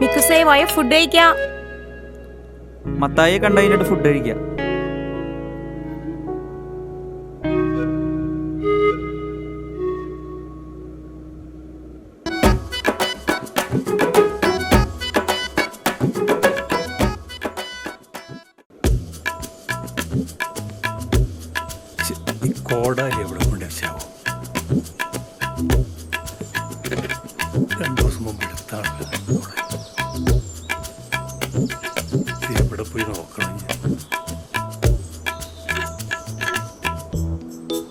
മിക്കുസേ പോയ ഫുഡ് കഴിക്കാം. മത്തായിയെ കണ്ടു കഴിഞ്ഞിട്ട് ഫുഡ് കഴിക്കാം കോടാലി ഇത് എവിടെ പോയി നോക്കണം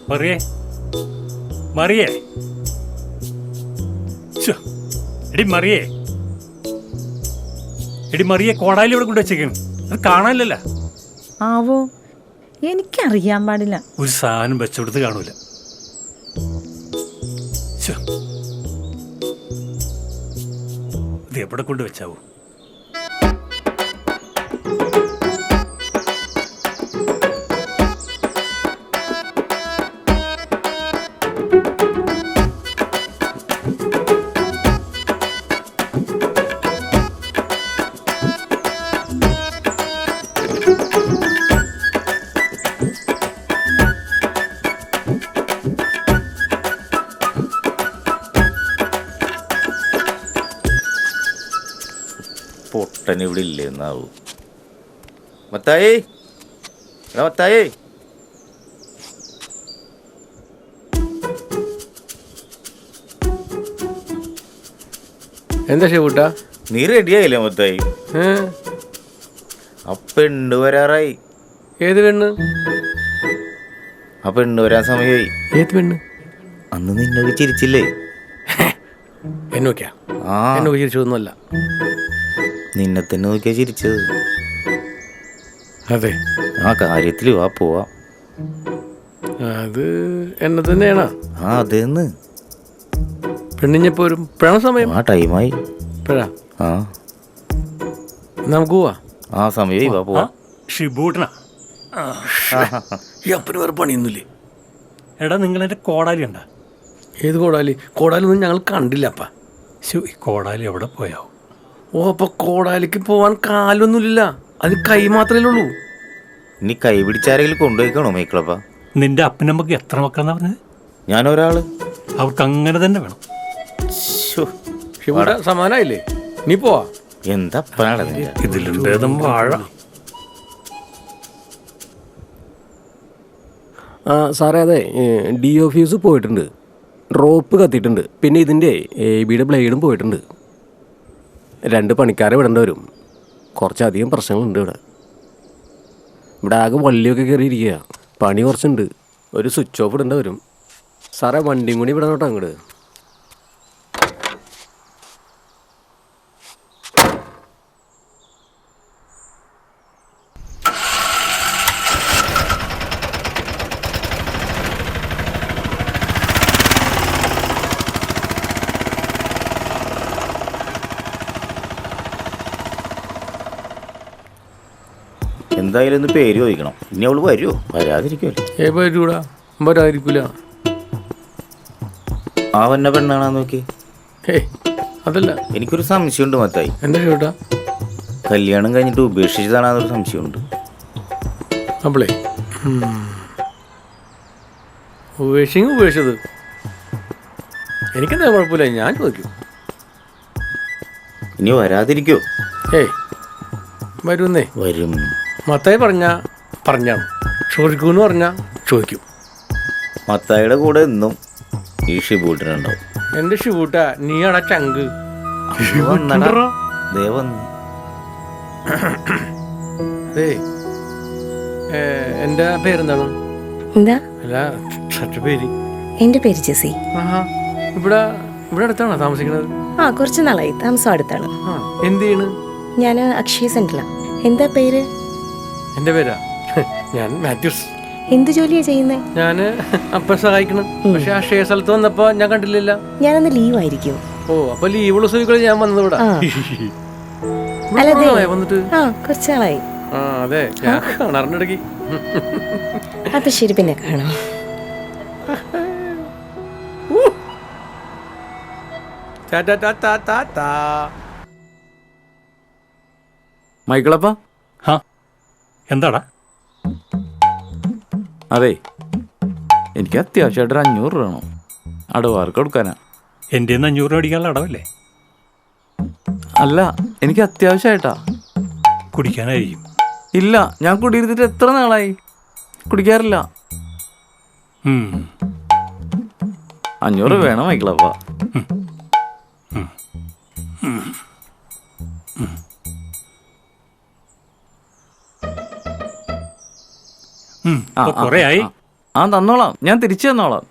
മറിയേ. മറിയേ. എടി മറിയേ. എടി മറിയെ കോടാലി ഇവിടെ കൊണ്ട് വെച്ചേക്കാണ് അത് കാണാനില്ലല്ലോ. ആവോ എനിക്കറിയാൻ പാടില്ല. ഒരു സാധനം വെച്ചെടുത്ത് കാണൂല. ഇത് എവിടെ കൊണ്ട് വെച്ചാവോ പൊട്ടൻ ഇവിടെ ഇല്ലേ? എന്നാവൂ? മത്തായി. എടാ മത്തായി. എന്താ ഷെബൂട്ട നീ റെഡിയായില്ലേ മത്തായി? ആ പെണ്ണ് വരാറായി. ഏത് പെണ്ണ്? ആ പെണ്ണ് വരാൻ സമയമായി ഏത് പെണ്ണ്? അന്ന് നിന്നൊക്കെ ചിരിച്ചില്ലേ? എന്നൊക്കെയാ നോക്കിയാ ആ. എന്നൊക്കെ നോക്കി ചിരിച്ചതൊന്നുമല്ല. നിന്നെ തന്നെ നോക്കിയാ ചിരിച്ചത്. അതെ. ആ കാര്യത്തിൽ വാ പോവാ. അത് എന്നെ തന്നെയാണ്? ആ അതേന്ന്. പെണ്ണിഞ്ഞപ്പോ ഒരു പിഴ സമയം. ആ ടൈമായി. പിഴ. ആ. നമുക്ക് പോവാ. ആ സമയമായി വാ പോവാ. ഷിബൂട്ടനാ ഈ അപ്പന് വേറെ പണിയൊന്നുമില്ലേ? എടാ നിങ്ങൾ എന്റെ കോടാലി ഉണ്ടാ ഏത് കോടാലി? കോടാലി ഒന്നും ഞങ്ങൾ കണ്ടില്ല അപ്പ. ശോ ഈ കോടാലി എവിടെ പോയാവോ? ഓ അപ്പൊ കോടാലിക്ക് പോവാൻ കാലൊന്നുമില്ല. അത് കൈ മാത്രമേ ഉള്ളൂ. ഇനി കൈ പിടിച്ചാരെങ്കിലും കൊണ്ടുപോയിക്കണോ മൈക്കിളപ്പ? നിന്റെ അപ്പനമ്മക്ക് എത്ര മക്കളെന്നാ പറഞ്ഞത്? ഞാനൊരാൾ. അവർക്ക് അങ്ങനെ തന്നെ വേണം. ശ്ശോ, സമാനായില്ലേ? നീ പോവാ. എന്താ ഇതിലുണ്ടേതും നിന്റെ? ഇതിലും ഭേദം വാഴ. ആ സാറേ അതെ ഡി ഓഫീസ് പോയിട്ടുണ്ട്. ഡ്രോപ്പ് കത്തിയിട്ടുണ്ട്. പിന്നെ ഇതിന്റെ എ ബിയുടെ ബ്ലേഡും പോയിട്ടുണ്ട്. രണ്ട് പണിക്കാരെ വിടേണ്ടി വരും. കുറച്ചധികം പ്രശ്നങ്ങളുണ്ട് ഇവിടെ. ഇവിടെ ആകെ വള്ളിയൊക്കെ കയറിയിരിക്കുക പണി കുറച്ചുണ്ട്. ഒരു സ്വിച്ച് ഓഫ് ഇടേണ്ടി വരും. സാറേ വണ്ടിയും കൂടി വിടണം കേട്ടോ അങ്ങോട്ട് എന്തായാലും ഒന്ന് പേര് ചോദിക്കണം. ഇനി അവൾ വരുമോ വരാതിരിക്കുമല്ലോ ഏ വരാതിരിക്കൂല. ആ വന്ന പെണ്ണാണാ നോക്കി? ഏയ് അതല്ല. എനിക്കൊരു സംശയമുണ്ട് മത്തായി. എന്താ ചേട്ടാ? കല്യാണം കഴിഞ്ഞിട്ട് ഉപേക്ഷിച്ചതാണെന്നൊരു സംശയമുണ്ട്. അപ്പളേ ഉപേക്ഷിങ് ഉപേക്ഷിച്ചത്. എനിക്കെന്താ കുഴപ്പമില്ല ഞാൻ ചോദിക്കും. ഇനി വരാതിരിക്കോ. ഏയ് വരുന്നേ. വരും. മത്തായി പറഞ്ഞ പറഞ്ഞാണ് ചോദിക്കൂന്ന് പറഞ്ഞാ ചോദിക്കും. മത്തായിയുടെ കൂടെ എന്നും ഈ ഷിബൂട്ടിനുണ്ടാവും എന്റെ ഷിബൂട്ട നീ അട ചങ്ക്. അയ്യോ, വന്നെടാ. ദേ വന്നു അതേ. എന്റെ പേരെന്താണ്? എന്താ? അല്ല പേര്. എന്റെ പേര് ജെസി ഇവിടെ ഇവിടെ അടുത്താണോ താമസിക്കുന്നത്? ആ കുറച്ച് നാളായി. താമസം അടുത്താണ്. ആ എന്ത് ചെയ്യണ്? ഞാൻ അക്ഷയ സെന്ററിലാണ് എന്താ പേര്? എന്റെ പേരാ? ഞാൻ മാത്യൂസ്. എന്ത് ജോലിയാ ചെയ്യുന്നത് ഞാൻ അപ്പ സഹായിക്കണം. പക്ഷെ ആ ഷേ സ്ഥലത്ത് വന്നപ്പോ ഞാൻ കണ്ടില്ലല്ല. ഞാനൊന്ന് ലീവ് ആയിരിക്കും ഓ അപ്പൊ ലീവുള്ള സുഖിക്കളെ ഞാൻ വന്നത് ഇവിടെ. വന്നിട്ട്? ആ ഞാൻ കാണാറുണ്ടിടക്ക് മൈക്കിളപ്പ? ഹാ. എന്താടാ? അതെ എനിക്ക് അത്യാവശ്യമായിട്ട് ഒരു അഞ്ഞൂറ് രൂപ വേണം. അടവാർക്ക് കൊടുക്കാനാ? എന്റെ നിന്ന് അഞ്ഞൂറ് രൂപ അടിക്കാനുള്ള അടവല്ലേ? അല്ല എനിക്ക് അത്യാവശ്യമായിട്ടാ. കുടിക്കാനായിരിക്കും. ഇല്ല ഞാൻ കുടിയിരുത്തിട്ട് എത്ര നാളായി? കുടിക്കാറില്ല. ഉം. അഞ്ഞൂറ് വേണം മൈക്കിളപ്പ ഉം. കുറേ ആയി ആ തന്നോളാം. ഞാൻ തിരിച്ചു തന്നോളാം.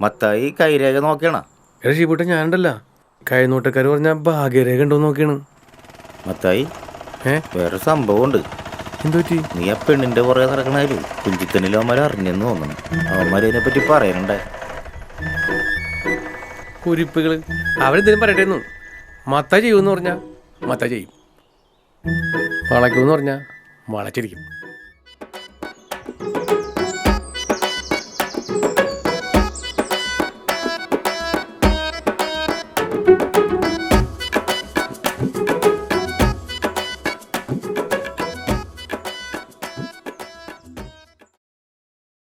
മത്തായി കൈരേഖ നോക്കണ ഷീബൂട്ട ഞാനുണ്ടല്ല. കൈനോട്ടക്കാർ പറഞ്ഞ ഭാഗ്യരേഖ ഉണ്ടോ നോക്കിയാണ്. മത്തായി ഏ? വേറെ സംഭവമുണ്ട്. എന്തുപറ്റി നീ ആ പെണ്ണിന്റെ പുറകെ നടക്കണായാലും കുഞ്ചിത്തനിലും അവന്മാർ അറിഞ്ഞെന്ന് തോന്നണം അവന്മാരതിനെ പറ്റി പറയണ്ടേ കുരിപ്പുകൾ. അവരെന്തേലും പറയട്ടേന്നു മത്ത ചെയ്യുമെന്ന് പറഞ്ഞാൽ മത്ത ചെയ്യും. വളയ്ക്കുമെന്ന് പറഞ്ഞാൽ വളച്ചിരിക്കും.